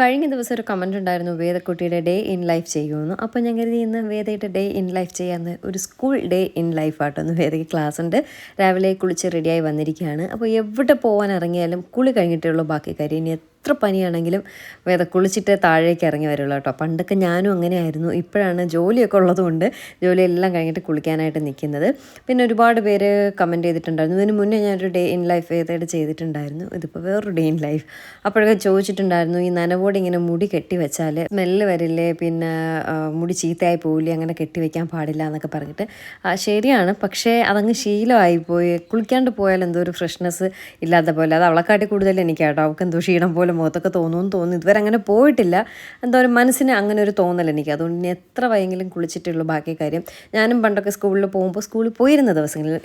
കഴിഞ്ഞ ദിവസം ഒരു കമന്റ് ഉണ്ടായിരുന്നു വേദക്കുട്ടിയുടെ ഡേ ഇൻ ലൈഫ് ചെയ്യുമെന്ന്. അപ്പോൾ ഞാൻ കരുതി ഇന്ന് വേദയുടെ ഡേ ഇൻ ലൈഫ് ചെയ്യാമെന്ന് ഒരു സ്കൂൾ ഡേ ഇൻ ലൈഫ് ആട്ടോ ഒന്ന് വേദയ്ക്ക് ക്ലാസ് ഉണ്ട്. രാവിലെ കുളിച്ച് റെഡിയായി വന്നിരിക്കുകയാണ്. അപ്പോൾ എവിടെ പോകാൻ ഇറങ്ങിയാലും കുളി കഴിഞ്ഞിട്ടേ ഉള്ളൂ ബാക്കി കാര്യം. ഇനി എത്ര പനിയാണെങ്കിലും വേദ കുളിച്ചിട്ട് താഴേക്ക് ഇറങ്ങി വരുള്ളൂ കേട്ടോ. പണ്ടൊക്കെ ഞാനും അങ്ങനെയായിരുന്നു. ഇപ്പോഴാണ് ജോലിയൊക്കെ ഉള്ളതുകൊണ്ട് ജോലിയെല്ലാം കഴിഞ്ഞിട്ട് കുളിക്കാനായിട്ട് നിൽക്കുന്നത്. പിന്നെ ഒരുപാട് പേര് കമന്റ് ചെയ്തിട്ടുണ്ടായിരുന്നു. ഇതിന് മുന്നേ ഞാനൊരു ഡേ ഇൻ ലൈഫ് ഏതായിട്ട് ചെയ്തിട്ടുണ്ടായിരുന്നു. ഇതിപ്പോൾ വേറൊരു ഡേ ഇൻ ലൈഫ് അപ്പോഴൊക്കെ ചോദിച്ചിട്ടുണ്ടായിരുന്നു ഈ നനവോട് ഇങ്ങനെ മുടി കെട്ടി വെച്ചാൽ സ്മെല്ല് വരില്ലേ? പിന്നെ മുടി ചീത്തയായി പോവില്ലേ? അങ്ങനെ കെട്ടി വെക്കാൻ പാടില്ല എന്നൊക്കെ പറഞ്ഞിട്ട്. ശരിയാണ്. പക്ഷേ അതങ്ങ് ശീലമായി പോയി. കുളിക്കാണ്ട് പോയാൽ എന്തോ ഒരു ഫ്രഷ്നെസ് ഇല്ലാത്ത പോലെ. അത് അവളെക്കാട്ടി കൂടുതൽ എനിക്കാട്ടോ. അവൾക്ക് എന്തോ ക്ഷീണം പോലെ മുഖത്തൊക്കെ തോന്നുമെന്ന് തോന്നുന്നു. ഇതുവരെ അങ്ങനെ പോയിട്ടില്ല. എന്താ മനസ്സിന് അങ്ങനെ ഒരു തോന്നൽ എനിക്ക്. അതുകൊണ്ട് ഇനി എത്ര വയ്യെങ്കിലും കുളിച്ചിട്ടുള്ളൂ ബാക്കി കാര്യം. ഞാനും പണ്ടൊക്കെ സ്കൂളിൽ പോകുമ്പോൾ സ്കൂളിൽ പോയിരുന്ന ദിവസങ്ങളിൽ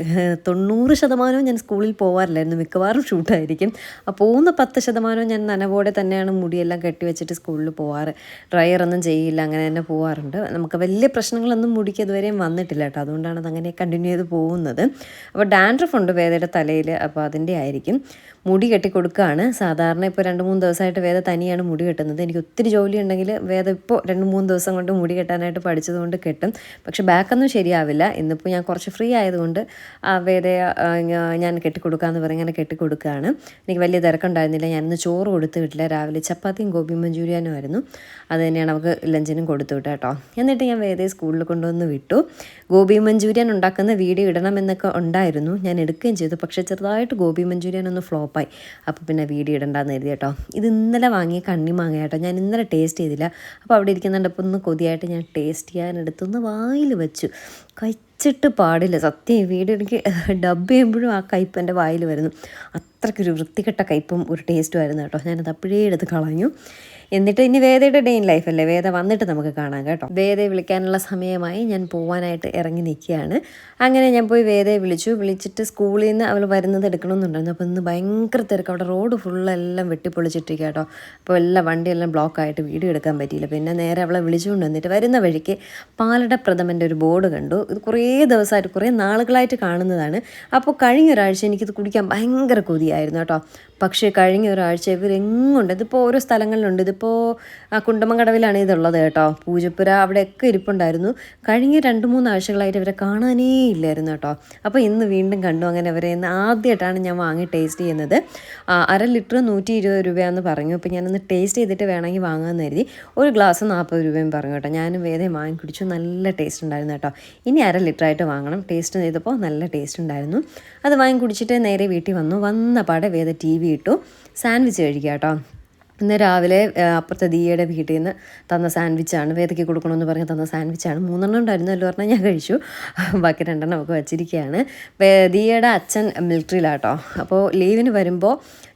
തൊണ്ണൂറ് ശതമാനവും ഞാൻ സ്കൂളിൽ പോകാറില്ലായിരുന്നു മിക്കവാറും ഷൂട്ടായിരിക്കും. ആ പോകുന്ന പത്ത് ശതമാനവും ഞാൻ നനവോടെ തന്നെയാണ് മുടിയെല്ലാം കെട്ടി വെച്ചിട്ട് സ്കൂളിൽ പോകാറ് ഡ്രയർ ഒന്നും ചെയ്യില്ല അങ്ങനെ തന്നെ പോകാറുണ്ട് നമുക്ക് വലിയ പ്രശ്നങ്ങളൊന്നും മുടിക്ക് ഇതുവരെയും വന്നിട്ടില്ല കേട്ടോ. അതുകൊണ്ടാണ് അങ്ങനെ കണ്ടിന്യൂ ചെയ്ത് പോകുന്നത്. അപ്പോൾ ഡാൻഡ്രഫ് ഉണ്ട് വേദയുടെ തലയിൽ. അപ്പോൾ അതിന്റെ ആയിരിക്കും. മുടി കെട്ടി കൊടുക്കുകയാണ് സാധാരണ ഇപ്പോൾ രണ്ട് മൂന്ന് ദിവസമായിട്ട് വേദ തനിയാണ് മുടി കെട്ടുന്നത്. എനിക്ക് ഒത്തിരി ജോലി ഉണ്ടെങ്കിൽ വേദ ഇപ്പോൾ രണ്ട് മൂന്ന് ദിവസം കൊണ്ട് മുടി കെട്ടാനായിട്ട് പഠിച്ചതുകൊണ്ട് കെട്ടും. പക്ഷെ ബാക്കൊന്നും ശരിയാവില്ല. ഇന്നിപ്പോൾ ഞാൻ കുറച്ച് ഫ്രീ ആയതുകൊണ്ട് ആ ഞാ- ഞാൻ കെട്ടിക്കൊടുക്കാമെന്ന് പറഞ്ഞ് അങ്ങനെ കെട്ടിക്കൊടുക്കുകയാണ്. എനിക്ക് വലിയ തിരക്കുണ്ടായിരുന്നില്ല. ഞാൻ ഇന്ന് ചോറ് കൊടുത്തു വിട്ടില്ല. രാവിലെ ചപ്പാത്തിയും ഗോപി മഞ്ചൂരിയാനും ആയിരുന്നു. അത് തന്നെയാണ് അവൾക്ക് ലഞ്ചിനും കൊടുത്തു വിട്ടത് കേട്ടോ. എന്നിട്ട് ഞാൻ വേദയെ സ്കൂളിൽ കൊണ്ടുവന്ന് വിട്ടു. ഗോപി മഞ്ചൂരിയൻ ഉണ്ടാക്കുന്ന വീഡിയോ ഇടണമെന്നൊക്കെ ഉണ്ടായിരുന്നു. ഞാൻ എടുക്കുകയും ചെയ്തു. പക്ഷേ ചെറുതായിട്ട് ഗോപി മഞ്ചൂരിയൻ ഒന്ന് ഫ്ലോപ്പായി. അപ്പോൾ പിന്നെ വീഡിയോ ഇടണ്ടെന്ന് എഴുതി കേട്ടോ. ഇത് ഇന്നലെ വാങ്ങിയ കണ്ണിമാങ്ങ കേട്ടോ. ഞാൻ ഇന്നലെ ടേസ്റ്റ് ചെയ്തില്ല. അപ്പോൾ അവിടെ ഇരിക്കുന്നുണ്ടപ്പോൾ ഒന്ന് കൊതിയായിട്ട് ഞാൻ ടേസ്റ്റ് ചെയ്യാനെടുത്തൊന്ന് വായിൽ വെച്ചു. കഴിച്ചിട്ട് പാടില്ല. സത്യം ഈ വീഡിയോ എനിക്ക് ഡബ് ചെയ്യുമ്പോഴും ആ കയ്പ്പ് എന്റെ വായിൽ വരുന്നു. അത്രയ്ക്കൊരു വൃത്തികെട്ട കയ്പും ഒരു ടേസ്റ്റും ആയിരുന്നു കേട്ടോ. ഞാനത് അപ്പോഴേ എടുത്ത് കളഞ്ഞു. എന്നിട്ട് ഇനി വേദയുടെ ഡേ ഇൻ ലൈഫ് അല്ലേ? വേദ വന്നിട്ട് നമുക്ക് കാണാം കേട്ടോ. വേദയെ വിളിക്കാനുള്ള സമയമായി ഞാൻ പോവാനായിട്ട് ഇറങ്ങി നിൽക്കുകയാണ്. അങ്ങനെ ഞാൻ പോയി വേദയെ വിളിച്ചു. വിളിച്ചിട്ട് സ്കൂളിൽ നിന്ന് അവൾ വരുന്നത് എടുക്കണമെന്നുണ്ടായിരുന്നു. അപ്പോൾ ഇന്ന് ഭയങ്കര തിരക്ക്. അവിടെ റോഡ് ഫുള്ളെല്ലാം വെട്ടിപ്പൊളിച്ചിട്ടിരിക്കുക കേട്ടോ. അപ്പോൾ എല്ലാ വണ്ടിയെല്ലാം ബ്ലോക്കായിട്ട് വീഡിയോ എടുക്കാൻ പറ്റിയില്ല. പിന്നെ നേരെ അവളെ വിളിച്ചുകൊണ്ട് വന്നിട്ട് വരുന്ന വഴിക്ക് പാലട പ്രഥമന്റെ ഒരു ബോർഡ് കണ്ടു. ഇത് കുറേ ദിവസമായിട്ട് കുറേ നാളുകളായിട്ട് കാണുന്നതാണ്. അപ്പോൾ കഴിഞ്ഞ ഒരാഴ്ച എനിക്കിത് കുടിക്കാൻ ഭയങ്കര കൊതിയായിരുന്നു കേട്ടോ. പക്ഷേ കഴിഞ്ഞ ഒരാഴ്ച ഇവരെങ്ങുണ്ട്? ഇതിപ്പോൾ ഓരോ സ്ഥലങ്ങളിലുണ്ട്. ഇതിപ്പോൾ ആ കുണ്ടമങ്കടവിലാണ് ഇതുള്ളത് കേട്ടോ. പൂജപ്പുര അവിടെയൊക്കെ ഇരിപ്പുണ്ടായിരുന്നു. കഴിഞ്ഞ രണ്ട് മൂന്ന് ആഴ്ചകളായിട്ട് ഇവരെ കാണാനേ ഇല്ലായിരുന്നു കേട്ടോ. അപ്പോൾ ഇന്ന് വീണ്ടും കണ്ടു. അങ്ങനെ അവരെ ഇന്ന് ആദ്യമായിട്ടാണ് ഞാൻ വാങ്ങി ടേസ്റ്റ് ചെയ്യുന്നത്. അര ലിറ്റർ നൂറ്റി ഇരുപത് രൂപയാണെന്ന് പറഞ്ഞു. അപ്പോൾ ഞാനൊന്ന് ടേസ്റ്റ് ചെയ്തിട്ട് വേണമെങ്കിൽ വാങ്ങാമെന്ന് കരുതി. ഒരു ഗ്ലാസ് നാൽപ്പത് രൂപയും പറഞ്ഞു കേട്ടോ. ഞാനും വേദം വാങ്ങി കുടിച്ചു. നല്ല ടേസ്റ്റ് ഉണ്ടായിരുന്നു കേട്ടോ. ഇനി അര ലിറ്റർ ആയിട്ട് വാങ്ങണം. ടേസ്റ്റ് ചെയ്തപ്പോൾ നല്ല ടേസ്റ്റ് ഉണ്ടായിരുന്നു. അത് വാങ്ങി കുടിച്ചിട്ട് നേരെ വീട്ടിൽ വന്നു. വന്ന പാടെ വേദ ടി വി ഇട്ടു. സാൻഡ്വിച്ച് കഴിക്കുക കേട്ടോ. ഇന്ന് രാവിലെ അപ്പുറത്തെ ദിയയുടെ വീട്ടിൽ നിന്ന് തന്ന സാൻഡ്വിച്ചാണ് വേദയ്ക്ക് കൊടുക്കണമെന്ന് പറഞ്ഞ് തന്ന സാൻഡ്വിച്ചാണ്. മൂന്നെണ്ണം ഉണ്ടായിരുന്നു അല്ലോ പറഞ്ഞാൽ ഞാൻ കഴിച്ചു. ബാക്കി രണ്ടെണ്ണം ഒക്കെ വച്ചിരിക്കുകയാണ്. ദീയയുടെ അച്ഛൻ മിലിറ്ററിയിലാട്ടോ. അപ്പോൾ ലീവിന് വരുമ്പോൾ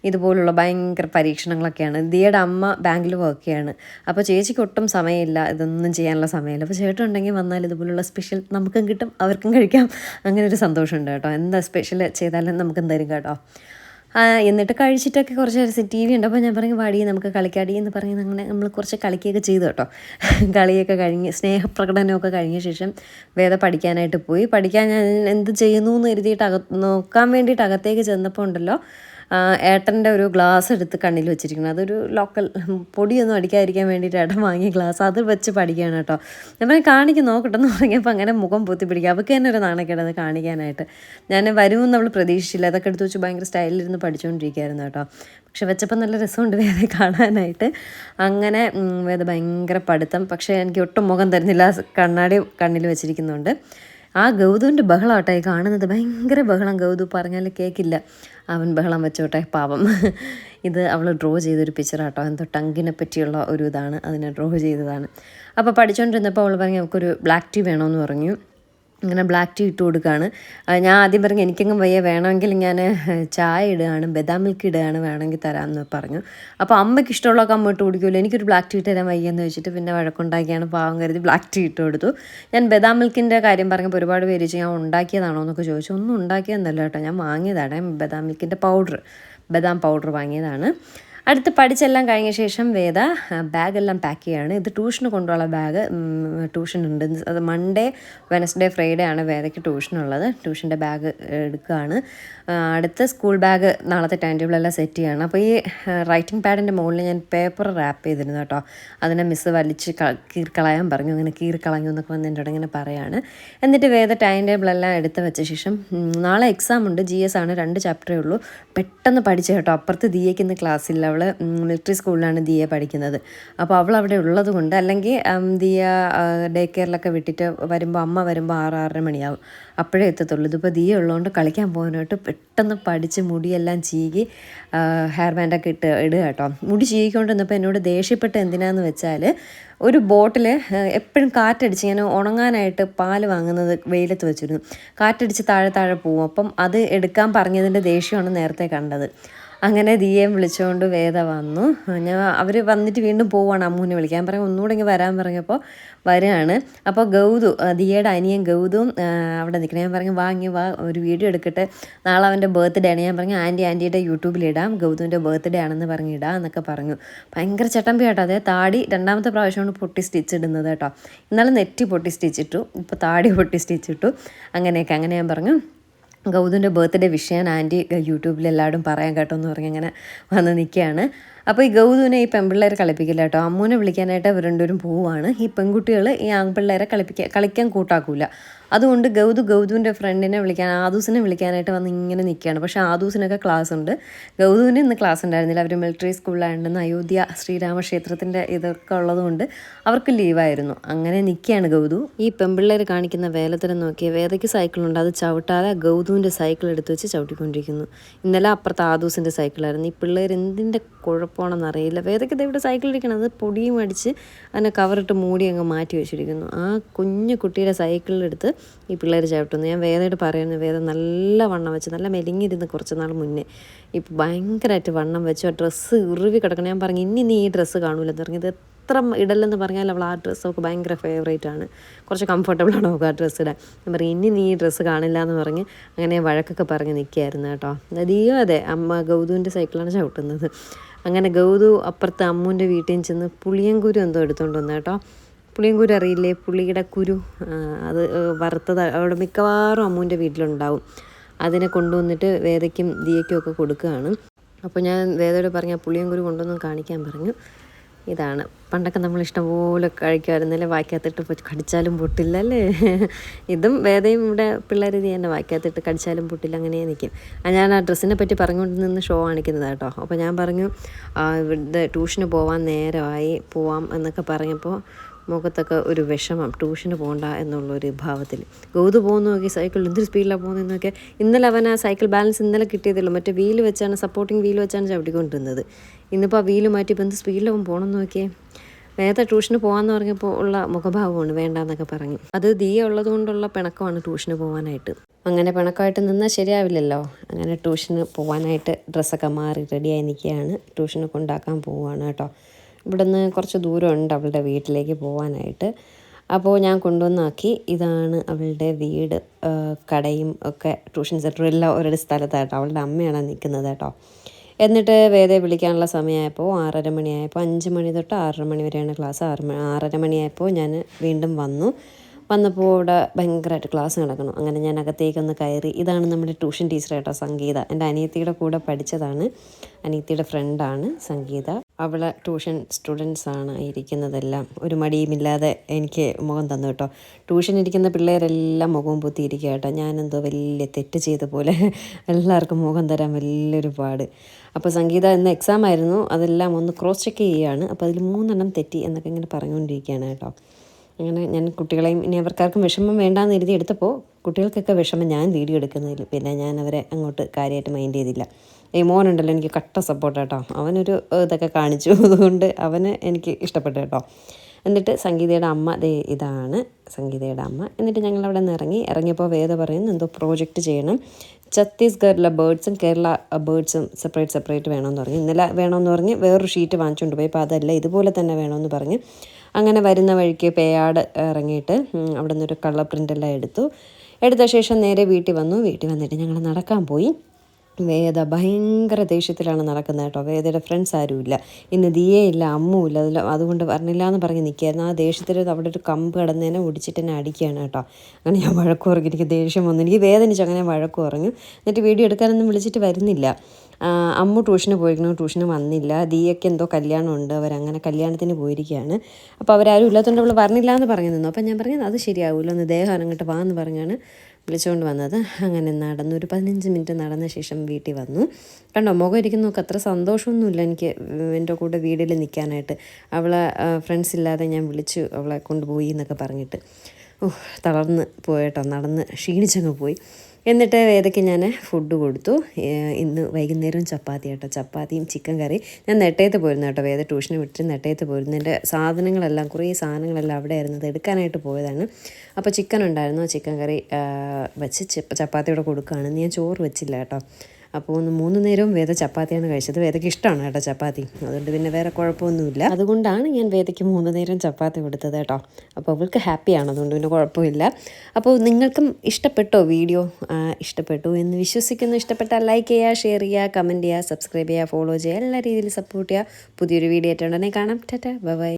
ഇതുപോലുള്ള ഭയങ്കര പരീക്ഷണങ്ങളൊക്കെയാണ്. ദിയയുടെ അമ്മ ബാങ്കിൽ വർക്ക് ചെയ്യാണ്. അപ്പോൾ ചേച്ചിക്ക് ഒട്ടും സമയമില്ല ഇതൊന്നും ചെയ്യാനുള്ള സമയമില്ല. അപ്പോൾ ചേട്ടൻ ഉണ്ടെങ്കിൽ വന്നാൽ ഇതുപോലുള്ള സ്പെഷ്യൽ നമുക്കും കിട്ടും അവർക്കും കഴിക്കാം. അങ്ങനെ ഒരു സന്തോഷമുണ്ട് കേട്ടോ. എന്താ സ്പെഷ്യൽ ചെയ്താലും നമുക്ക് എന്തായാലും കേട്ടോ. എന്നിട്ട് കഴിച്ചിട്ടൊക്കെ കുറച്ച് നേരം ടി വി ഉണ്ട്. അപ്പോൾ ഞാൻ പറഞ്ഞു വാടി നമുക്ക് കളിക്കാടി എന്ന് പറഞ്ഞ് അങ്ങനെ നമ്മൾ കുറച്ച് കളിക്കുകയൊക്കെ ചെയ്തു കേട്ടോ. കളിയൊക്കെ കഴിഞ്ഞ് സ്നേഹപ്രകടനമൊക്കെ കഴിഞ്ഞ ശേഷം വേദ പഠിക്കാനായിട്ട് പോയി. പഠിക്കാൻ ഞാൻ എന്ത് ചെയ്യുന്നു എന്ന് എഴുതിയിട്ട് അക നോക്കാൻ വേണ്ടിയിട്ട് അകത്തേക്ക് ചെന്നപ്പോൾ ഉണ്ടല്ലോ ഏട്ടന്റെ ഒരു ഗ്ലാസ് എടുത്ത് കണ്ണിൽ വെച്ചിരിക്കുന്നത് അതൊരു ലോക്കൽ പൊടിയൊന്നും അടിക്കാതിരിക്കാൻ വേണ്ടിയിട്ട് ഏട്ടൻ വാങ്ങിയ ഗ്ലാസ് അത് വെച്ച് പഠിക്കുകയാണ് കേട്ടോ. ഞാൻ കാണിക്കും നോക്കട്ടെ എന്ന് പറഞ്ഞപ്പോൾ അങ്ങനെ മുഖം പൊത്തി പിടിക്കുക അവൾക്ക് തന്നെ ഒരു നാണക്കേടത് കാണിക്കാനായിട്ട്. ഞാൻ വരുമെന്ന് അവൾ പ്രതീക്ഷിച്ചില്ല. അതൊക്കെ എടുത്ത് വെച്ച് ഭയങ്കര സ്റ്റൈലിരുന്ന് പഠിച്ചുകൊണ്ടിരിക്കുകയായിരുന്നു കേട്ടോ. പക്ഷെ വെച്ചപ്പോൾ നല്ല രസമുണ്ട് വേറെ കാണാനായിട്ട്. അങ്ങനെ വേദ ഭയങ്കര പഠിത്തം. പക്ഷേ എനിക്ക് ഒട്ടും മുഖം തരുന്നില്ല. കണ്ണാടി കണ്ണിൽ വെച്ചിരിക്കുന്നുണ്ട്. ആ ഗൗതുവിന്റെ ബഹളമാട്ടെ കാണുന്നത്. ഭയങ്കര ബഹളം ഗൗതു പറഞ്ഞാൽ കേൾക്കില്ല അവൻ ബഹളം വെച്ചോട്ടെ പാവം. ഇത് അവൾ ഡ്രോ ചെയ്തൊരു പിക്ചറാട്ടോ എന്തോ ടങ്കിനെ പറ്റിയുള്ള ഒരു ഇതാണ്. അതിനെ ഡ്രോ ചെയ്തതാണ്. അപ്പോൾ പഠിച്ചുകൊണ്ടിരുന്നപ്പോൾ അവൾ പറഞ്ഞു അവൾക്കൊരു ബ്ലാക്ക് ടീ വേണമെന്ന് പറഞ്ഞു. അങ്ങനെ ബ്ലാക്ക് ടീ ഇട്ട് കൊടുക്കുകയാണ് ഞാൻ ആദ്യം പറഞ്ഞു എനിക്കങ്ങ് വയ്യ വേണമെങ്കിൽ ഞാൻ ചായ ഇടുകയാണ് ബദാം മിൽക്ക് ഇടുകയാണ് വേണമെങ്കിൽ തരാമെന്ന് പറഞ്ഞു. അപ്പോൾ അമ്മയ്ക്ക് ഇഷ്ടമുള്ളതൊക്കെ അമ്മ ഇട്ട് കുടിക്കുമല്ലോ എനിക്കൊരു ബ്ലാക്ക് ടീ തരാൻ വയ്യ എന്ന് വെച്ചിട്ട് പിന്നെ വഴക്കുണ്ടാക്കിയാണ് പാവം കരുതി ബ്ലാക്ക് ടീ ഇട്ട് കൊടുത്തു. ഞാൻ ബദാം മിൽക്കിന്റെ കാര്യം പറഞ്ഞപ്പോൾ ഒരുപാട് പേര് ഞാൻ ഉണ്ടാക്കിയതാണോ? എന്നൊക്കെ ചോദിച്ചു. ഒന്നും ഉണ്ടാക്കിയതെന്നല്ല കേട്ടോ ഞാൻ വാങ്ങിയതാണ് ബദാം മിൽക്കിന്റെ പൗഡർ ബദാം പൗഡർ വാങ്ങിയതാണ്. അടുത്ത് പഠിച്ചെല്ലാം കഴിഞ്ഞ ശേഷം വേദ ബാഗെല്ലാം പാക്ക് ചെയ്യാണ്. ഇത് ട്യൂഷന് കൊണ്ടുള്ള ബാഗ് ട്യൂഷൻ ഉണ്ട് അത് മൺഡേ വെനസ്ഡേ ഫ്രൈഡേ ആണ് വേദയ്ക്ക് ട്യൂഷനുള്ളത്. ട്യൂഷന്റെ ബാഗ് എടുക്കുകയാണ്. അടുത്ത് സ്കൂൾ ബാഗ് നാളത്തെ ടൈം ടേബിളെല്ലാം സെറ്റ് ചെയ്യണം. അപ്പോൾ ഈ റൈറ്റിംഗ് പാഡിന്റെ മുകളിൽ ഞാൻ പേപ്പർ റാപ്പ് ചെയ്തിരുന്നു കേട്ടോ. അതിനെ മിസ്സ് വലിച്ച് കീറിക്കളയാൻ പറഞ്ഞു. അങ്ങനെ കീറിക്കളഞ്ഞു എന്നൊക്കെ വന്ന് എന്നോട് ഇങ്ങനെ പറയാണ്. എന്നിട്ട് വേദ ടൈം ടേബിളെല്ലാം എടുത്ത് വെച്ച ശേഷം നാളെ എക്സാം ഉണ്ട്. ജി എസ് ആണ് രണ്ട് ചാപ്റ്ററേ ഉള്ളൂ. പെട്ടെന്ന് പഠിച്ചു കേട്ടോ. അപ്പുറത്ത് ദിയയ്ക്ക് ഇന്ന് ക്ലാസ്സില്ല അവൾ മിലിറ്ററി സ്കൂളിലാണ് ദിയ പഠിക്കുന്നത്. അപ്പോൾ അവൾ അവിടെ ഉള്ളത് കൊണ്ട് അല്ലെങ്കിൽ ദിയ ഡേ കെയറിലൊക്കെ വിട്ടിട്ട് വരുമ്പോൾ അമ്മ വരുമ്പോൾ ആറ് ആറര മണിയാവും. അപ്പോഴേ എത്തത്തുള്ളൂ. ഇതിപ്പോൾ ദിയ ഉള്ളതുകൊണ്ട് കളിക്കാൻ പോകാനായിട്ട് പെട്ടെന്ന് പഠിച്ച് മുടിയെല്ലാം ചീകി ഹെയർ ബാൻഡൊക്കെ ഇട്ട് ഇടുക കേട്ടോ മുടി ചീകിക്കൊണ്ടിരുന്നപ്പോൾ എന്നോട് ദേഷ്യപ്പെട്ട് എന്തിനാന്ന് വെച്ചാൽ ഒരു ബോട്ടിൽ എപ്പോഴും കാറ്റടിച്ച് ഞാൻ ഉണങ്ങാനായിട്ട് പാൽ വാങ്ങുന്നത് വെയിലത്ത് വെച്ചിരുന്നു. കാറ്റടിച്ച് താഴെ താഴെ പോകും അപ്പം അത് എടുക്കാൻ പറഞ്ഞതിന്റെ ദേഷ്യമാണ് നേരത്തെ കണ്ടത്. അങ്ങനെ ദിയേം വിളിച്ചുകൊണ്ട് വേദ വന്നു. ഞാൻ അവർ വന്നിട്ട് വീണ്ടും പോവാണ് അമ്മൂനെ വിളിക്കാൻ. പറയും ഒന്നുകൂടെ ഇങ്ങനെ വരാൻ പറഞ്ഞപ്പോൾ വരികയാണ് അപ്പോൾ ഗൗതു ദിയയുടെ അനിയൻ ഗൗതും അവിടെ നിൽക്കണം ഞാൻ പറഞ്ഞു വാങ്ങി വാ ഒരു വീഡിയോ എടുക്കട്ടെ. നാളെ അവന്റെ ബർത്ത്ഡേ ആണ്. ഞാൻ പറഞ്ഞു ആന്റി ആന്റിയുടെ യൂട്യൂബിൽ ഇടാം. ഗൗതുവിന്റെ ബർത്ത്ഡേ ആണെന്ന് പറഞ്ഞ് ഇടാം എന്നൊക്കെ പറഞ്ഞു. ഭയങ്കര ചട്ടമ്പി കേട്ടോ അതേ. താടി രണ്ടാമത്തെ പ്രാവശ്യമാണ് പൊട്ടി സ്റ്റിച്ച് ഇടുന്നത് കേട്ടോ. ഇന്നലെ നെറ്റി പൊട്ടി സ്റ്റിച്ചിട്ടു ഇപ്പോൾ താടി പൊട്ടി സ്റ്റിച്ചിട്ടു അങ്ങനെയൊക്കെ അങ്ങനെ ഞാൻ പറഞ്ഞു. ഗൗതുവിന്റെ ബർത്ത്ഡേ വിഷ് ചെയ്യാൻ ആന്റി യൂട്യൂബിൽ എല്ലാവരും പറയാൻ കേട്ടോ എന്ന് പറഞ്ഞ് അങ്ങനെ വന്ന് നിൽക്കുകയാണ്. അപ്പോൾ ഈ ഗൗതുവിനെ ഈ പെൺപിള്ളേരെ കളിപ്പിക്കില്ല കേട്ടോ. അമ്മൂനെ വിളിക്കാനായിട്ട് അവർ രണ്ടുപേരും പോവുകയാണ്. ഈ പെൺകുട്ടികൾ ഈ ആൺപിള്ളേരെ കളിപ്പിക്കാൻ കളിക്കാൻ കൂട്ടാക്കൂല. അതുകൊണ്ട് ഗൗതു ഗൗതുവിന്റെ ഫ്രണ്ടിനെ വിളിക്കാൻ ആദൂസിനെ വിളിക്കാനായിട്ട് വന്ന് ഇങ്ങനെ നിൽക്കുകയാണ്. പക്ഷേ ആദൂസിനൊക്കെ ക്ലാസ് ഉണ്ട്. ഗൗതുവിന് ഇന്ന് ക്ലാസ് ഉണ്ടായിരുന്നില്ല. അവർ മിലിറ്ററി സ്കൂളിലായിട്ടുണ്ടെന്ന് അയോധ്യ ശ്രീരാമക്ഷേത്രത്തിന്റെ ഇതൊക്കെ ഉള്ളതുകൊണ്ട് അവർക്ക് ലീവായിരുന്നു. അങ്ങനെ നിൽക്കുകയാണ് ഗൗതു. ഈ പെൺപിള്ളേർ കാണിക്കുന്ന വേലത്തരം നോക്കിയ വേദയ്ക്ക് സൈക്കിളുണ്ട്. അത് ചവിട്ടാതെ ഗൗതുവിന്റെ സൈക്കിൾ എടുത്ത് വെച്ച് ചവിട്ടിക്കൊണ്ടിരിക്കുന്നു. ഇന്നലെ അപ്പുറത്ത് ആദൂസിന്റെ സൈക്കിളായിരുന്നു. ഈ പിള്ളേർ എന്തിന്റെ കുഴപ്പമാണെന്നറിയില്ല ദേ ഇവിടെ സൈക്കിൾ ഇരിക്കണം അത് പൊടിയും അടിച്ച് അതിനെ കവറിട്ട് മൂടി അങ്ങ് മാറ്റി വെച്ചിരിക്കുന്നു. ആ കുഞ്ഞു കുട്ടിയുടെ സൈക്കിളിലെടുത്ത് ഈ പിള്ളേർ ചവിട്ടുന്നു. ഞാൻ വേദയോട് പറയുന്നു വേദ നല്ല വണ്ണം വെച്ച് നല്ല മെലിഞ്ഞിരുന്ന് കുറച്ച് നാൾ മുന്നേ. ഇപ്പോൾ ഭയങ്കരമായിട്ട് വണ്ണം വെച്ചു ആ ഡ്രസ്സ് ഉരുവി കിടക്കണം. ഞാൻ പറഞ്ഞു ഇനി നീ ഈ ഡ്രസ്സ് കാണൂലെന്ന് പറഞ്ഞു. എത്ര ഇടലെന്ന് പറഞ്ഞാൽ അവൾ ആ ഡ്രസ്സ് അവൾക്ക് ഭയങ്കര ഫേവറേറ്റ് ആണ്. കുറച്ച് കംഫർട്ടബിൾ ആണ് അവൾക്ക് ആ ഡ്രസ്സ് ഇടാൻ. ഞാൻ പറയും ഇനി നീ ഈ ഡ്രസ്സ് കാണില്ല എന്ന് പറഞ്ഞ് അങ്ങനെ വഴക്കൊക്കെ പറഞ്ഞ് നിൽക്കുകയായിരുന്നു കേട്ടോ. അതീയോ അതെ. അമ്മ ഗൗതുവിന്റെ സൈക്കിളാണ് ചവിട്ടുന്നത്. അങ്ങനെ ഗൗതു അപ്പുറത്ത് അമ്മുവിന്റെ വീട്ടിൽ ചെന്ന് പുളിയങ്കുരു എന്തോ എടുത്തുകൊണ്ട് വന്നു കേട്ടോ. പുളിയങ്കുരു അറിയില്ലേ? പുളിയുടെ കുരു. അത് വറുത്തത് അവിടെ മിക്കവാറും അമ്മുവിന്റെ വീട്ടിലുണ്ടാവും. അതിനെ കൊണ്ടുവന്നിട്ട് വേദയ്ക്കും ദിയയ്ക്കും ഒക്കെ കൊടുക്കുകയാണ്. അപ്പോൾ ഞാൻ വേദയോട് പറഞ്ഞ പുളിയങ്കുരു കൊണ്ടുവന്ന് കാണിക്കാൻ പറഞ്ഞു. ഇതാണ്. പണ്ടൊക്കെ നമ്മൾ ഇഷ്ടംപോലെ കഴിക്കുമായിരുന്നല്ലേ? വായിക്കാത്തിട്ട് കടിച്ചാലും പൊട്ടില്ല അല്ലേ ഇതും വേദയും ഇവിടെ പിള്ളേർ ഇത് തന്നെ വായിക്കാത്തിട്ട് കടിച്ചാലും പൊട്ടില്ല അങ്ങനെ നിൽക്കും ഞാൻ ആ ഡ്രസ്സിനെ പറ്റി പറഞ്ഞുകൊണ്ട് നിന്ന് ഷോ കാണിക്കുന്നത് കേട്ടോ. അപ്പോൾ ഞാൻ പറഞ്ഞു ഇവിടുത്തെ ഇവിടെ ട്യൂഷന് പോവാൻ നേരമായി പോവാം എന്നൊക്കെ പറഞ്ഞപ്പോൾ മുഖത്തൊക്കെ ഒരു വിഷമം ട്യൂഷന് പോകണ്ട എന്നുള്ളൊരു ഭാവത്തിൽ. ഗൗതു പോകുന്നു നോക്കി സൈക്കിൾ എന്തൊരു സ്പീഡിലാണ് പോകുന്നതെന്നൊക്കെ ഇന്നലെ അവൻ ആ സൈക്കിൾ ബാലൻസ് ഇന്നലെ കിട്ടിയതല്ലോ മറ്റേ വീൽ വെച്ചാണ് സപ്പോർട്ടിങ് വീൽ വെച്ചാണ് ചവിട്ടിക്കൊണ്ടിരുന്നത്. ഇന്നിപ്പോൾ ആ വീൽ മാറ്റി ഇപ്പം എന്ത് സ്പീഡിലാവും പോകണം നോക്കിയേ. നേരത്തെ ട്യൂഷന് പോകാമെന്ന് പറഞ്ഞപ്പോൾ ഉള്ള മുഖഭാവമാണ് വേണ്ടെന്നൊക്കെ പറഞ്ഞു. അത് ദിയ ഉള്ളതുകൊണ്ടുള്ള പിണക്കമാണ് ട്യൂഷന് പോകാനായിട്ട് അങ്ങനെ പിണക്കമായിട്ട് നിന്നാൽ ശരിയാവില്ലല്ലോ. അങ്ങനെ ട്യൂഷന് പോകാനായിട്ട് ഡ്രസ്സൊക്കെ മാറി റെഡിയായി നിൽക്കുകയാണ്. ട്യൂഷന് കൊണ്ടാക്കാൻ പോവുകയാണ് കേട്ടോ. ഇവിടുന്ന് കുറച്ച് ദൂരമുണ്ട് അവളുടെ വീട്ടിലേക്ക് പോകാനായിട്ട് അപ്പോൾ ഞാൻ കൊണ്ടുവന്നാക്കി. ഇതാണ് അവളുടെ വീട് കടയും ഒക്കെ ട്യൂഷൻ സെന്ററും എല്ലാം ഒരേ സ്ഥലത്തായിട്ടോ അവളുടെ അമ്മയാണ് നിൽക്കുന്നത് കേട്ടോ. എന്നിട്ട് വേദയെ വിളിക്കാനുള്ള സമയമായപ്പോൾ ആറര മണിയായപ്പോൾ അഞ്ച് മണി തൊട്ട് ആറര മണി വരെയാണ് ക്ലാസ്. ആറ് മണി ആറര മണിയായപ്പോൾ ഞാൻ വീണ്ടും വന്നു. വന്നപ്പോൾ ഇവിടെ ഭയങ്കരമായിട്ട് ക്ലാസ് നടക്കണം അങ്ങനെ ഞാൻ അകത്തേക്കൊന്ന് കയറി. ഇതാണ് നമ്മുടെ ട്യൂഷൻ ടീച്ചർ കേട്ടോ സംഗീത. എന്റെ അനിയത്തിയുടെ കൂടെ പഠിച്ചതാണ്. അനിയത്തിയുടെ ഫ്രണ്ടാണ് സംഗീത. അവളെ ട്യൂഷൻ സ്റ്റുഡൻസ് ആണ് ഇരിക്കുന്നതെല്ലാം. ഒരു മടിയുമില്ലാതെ എനിക്ക് മുഖം തന്നു കേട്ടോ. ട്യൂഷൻ ഇരിക്കുന്ന പിള്ളേരെല്ലാം മുഖം പൊത്തിയിരിക്കുക കേട്ടോ. ഞാനെന്തോ വലിയ തെറ്റ് ചെയ്ത പോലെ. എല്ലാവർക്കും മുഖം തരാൻ വലിയൊരു പാട്. അപ്പോൾ സംഗീത എന്ന എക്സാം ആയിരുന്നു. അതെല്ലാം ഒന്ന് ക്രോസ് ചെക്ക് ചെയ്യുകയാണ്. അപ്പോൾ അതിൽ മൂന്നെണ്ണം തെറ്റി എന്നൊക്കെ ഇങ്ങനെ പറഞ്ഞുകൊണ്ടിരിക്കുകയാണ് കേട്ടോ. അങ്ങനെ ഞാൻ കുട്ടികളെയും ഇനി അവർക്കാർക്കും വിഷമം വേണ്ടാന്ന് എഴുതി എടുത്തപ്പോൾ കുട്ടികൾക്കൊക്കെ വിഷമം ഞാൻ വീഡിയോ എടുക്കുന്നതിൽ. പിന്നെ ഞാൻ അവരെ അങ്ങോട്ട് കാര്യമായിട്ട് മൈൻഡ് ചെയ്തില്ല. ഈ മോനുണ്ടല്ലോ എനിക്ക് കട്ട സപ്പോർട്ട് കേട്ടോ അവനൊരു ഇതൊക്കെ കാണിച്ചു. അതുകൊണ്ട് അവന് എനിക്ക് ഇഷ്ടപ്പെട്ടു കേട്ടോ എന്നിട്ട് സംഗീതയുടെ അമ്മ ദേ ഇതാണ് സംഗീതയുടെ അമ്മ. എന്നിട്ട് ഞങ്ങൾ അവിടെ നിന്ന് ഇറങ്ങി. ഇറങ്ങിയപ്പോൾ വേദ പറയുന്നു എന്തോ പ്രോജക്റ്റ് ചെയ്യണം. ഛത്തീസ്ഗഡിലെ ബേർഡ്സും കേരള ബേർഡ്സും സെപ്പറേറ്റ് സെപ്പറേറ്റ് വേണമെന്ന് പറഞ്ഞു. ഇന്നലെ വേണമെന്ന് പറഞ്ഞ് വേറൊരു ഷീറ്റ് വാങ്ങിച്ചുകൊണ്ട് പോയി. അപ്പോൾ അതല്ല ഇതുപോലെ തന്നെ വേണമെന്ന് പറഞ്ഞ് അങ്ങനെ വരുന്ന വഴിക്ക് പേയാട് ഇറങ്ങിയിട്ട് അവിടെ നിന്നൊരു കളർ പ്രിന്റെല്ലാം എടുത്തു. എടുത്ത ശേഷം നേരെ വീട്ടിൽ വന്നു. വീട്ടിൽ വന്നിട്ട് ഞങ്ങൾ നടക്കാൻ പോയി. വേദ ഭയങ്കര ദേഷ്യത്തിലാണ് നടക്കുന്നത് കേട്ടോ. വേദയുടെ ഫ്രണ്ട്സ് ആരുമില്ല. ഇന്ന് ദിയയില്ല അമ്മുമില്ല അതിൽ അതുകൊണ്ട് പറഞ്ഞില്ല എന്ന് പറഞ്ഞ് നിൽക്കുകയായിരുന്നു. ആ ദേഷ്യത്തിൽ അവിടെ ഒരു കമ്പ് കിടന്നതിനെ ഒടിച്ചിട്ട് എന്നെ അടിക്കുകയാണ് കേട്ടോ. അങ്ങനെ ഞാൻ വഴക്ക് ഉറങ്ങി എനിക്ക് ദേഷ്യം വന്നു. എനിക്ക് വേദനിച്ച്. അങ്ങനെ വഴക്ക് ഉറങ്ങും എന്നിട്ട് വീഡിയോ എടുക്കാനൊന്നും വിളിച്ചിട്ട് വരുന്നില്ല. അമ്മു ട്യൂഷന് പോയിരിക്കുന്നു. ട്യൂഷന് വന്നില്ല. ദിയയ്ക്ക് എന്തോ കല്യാണം കല്യാണമുണ്ട്. അവരങ്ങനെ കല്യാണത്തിന് പോയിരിക്കുകയാണ്. അപ്പോൾ അവരാരും ഇല്ലാത്തതുകൊണ്ട് അവൾ പറഞ്ഞില്ല എന്ന് പറഞ്ഞു നിന്നു. അപ്പോൾ ഞാൻ പറഞ്ഞു അത് ശരിയാവില്ല ഒന്ന് ദേഹം അനങ്ങോട്ട് വാ എന്ന് പറഞ്ഞാണ്. വിളിച്ചുകൊണ്ട് വന്നത്. അങ്ങനെ നടന്നു. ഒരു പതിനഞ്ച് മിനിറ്റ് നടന്ന ശേഷം വീട്ടിൽ വന്നു. കണ്ടോ മുഖം ഇരിക്കുന്ന നോക്ക് അത്ര സന്തോഷമൊന്നുമില്ല എനിക്ക് എന്റെ കൂടെ വീട്ടിൽ നിൽക്കാനായിട്ട്. അവളെ ഫ്രണ്ട്സ് ഇല്ലാതെ ഞാൻ വിളിച്ചു അവളെ കൊണ്ടുപോയി എന്നൊക്കെ പറഞ്ഞിട്ട്. ഓ തളർന്ന് പോയേട്ടോ നടന്ന് ക്ഷീണിച്ചങ്ങ് പോയി. എന്നിട്ട് വേദയ്ക്ക് ഞാൻ ഫുഡ് കൊടുത്തു. ഇന്ന് വൈകുന്നേരം ചപ്പാത്തി കേട്ടോ ചപ്പാത്തിയും ചിക്കൻ കറി ഞാൻ നെട്ടയത്ത് പോയിരുന്നു കേട്ടോ. വേദ ട്യൂഷന് വിട്ടിട്ട് നെട്ടയത്ത് പോയിരുന്നു. എന്റെ സാധനങ്ങളെല്ലാം കുറേ സാധനങ്ങളെല്ലാം അവിടെ ആയിരുന്നു അത് എടുക്കാനായിട്ട് പോയതാണ്. അപ്പോൾ ചിക്കൻ ഉണ്ടായിരുന്നു. ചിക്കൻ കറി വെച്ച് ചപ്പ- ചപ്പാത്തിയോടെ കൊടുക്കുകയാണ് ഞാൻ ചോറ് വെച്ചില്ല കേട്ടോ. അപ്പോൾ ഒന്ന് മൂന്ന് നേരവും വേദ ചപ്പാത്തിയാണ് കഴിച്ചത്. വേദയ്ക്ക് ഇഷ്ടമാണ് കേട്ടോ ചപ്പാത്തി. അതുകൊണ്ട് പിന്നെ വേറെ കുഴപ്പമൊന്നുമില്ല. അതുകൊണ്ടാണ് ഞാൻ വേദയ്ക്ക് മൂന്ന് നേരം ചപ്പാത്തി കൊടുത്തത് കേട്ടോ. അപ്പോൾ അവൾക്ക് ഹാപ്പിയാണ് അതുകൊണ്ട് പിന്നെ കുഴപ്പമില്ല. അപ്പോൾ നിങ്ങൾക്കും ഇഷ്ടപ്പെട്ടോ വീഡിയോ? ഇഷ്ടപ്പെട്ടു എന്ന് വിശ്വസിക്കുന്നു. ഇഷ്ടപ്പെട്ടാൽ ലൈക്ക് ചെയ്യുക ഷെയർ ചെയ്യുക കമന്റ് ചെയ്യുക സബ്സ്ക്രൈബ് ചെയ്യുക ഫോളോ ചെയ്യുക എല്ലാ രീതിയിലും സപ്പോർട്ട് ചെയ്യുക. പുതിയൊരു വീഡിയോ ആയിട്ടുണ്ടെങ്കിൽ കാണാം. Tata bye.